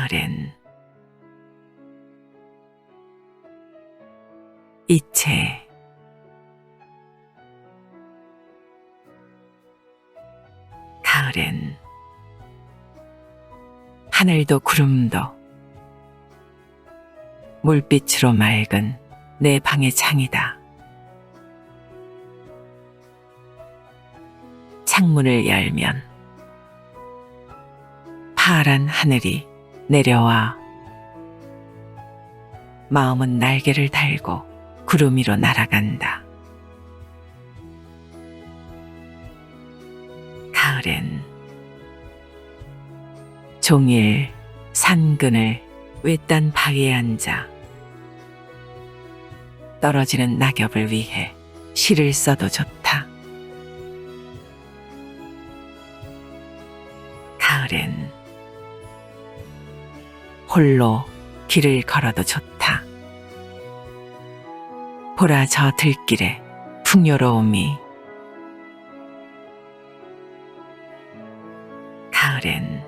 가을엔 이체 가을엔 하늘도 구름도 물빛으로 맑은 내 방의 창이다. 창문을 열면 파란 하늘이 내려와 마음은 날개를 달고 구름 위로 날아간다. 가을엔 종일 산근을 외딴 바위에 앉아 떨어지는 낙엽을 위해 시를 써도 좋다. 가을엔 홀로 길을 걸어도 좋다. 보라 저 들길에 풍요로움이 가을엔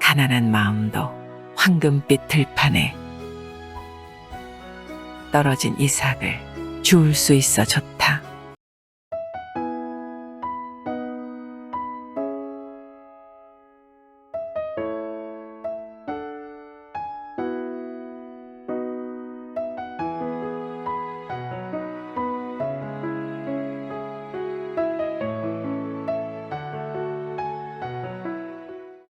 가난한 마음도 황금빛 들판에 떨어진 이삭을 주울 수 있어 좋다.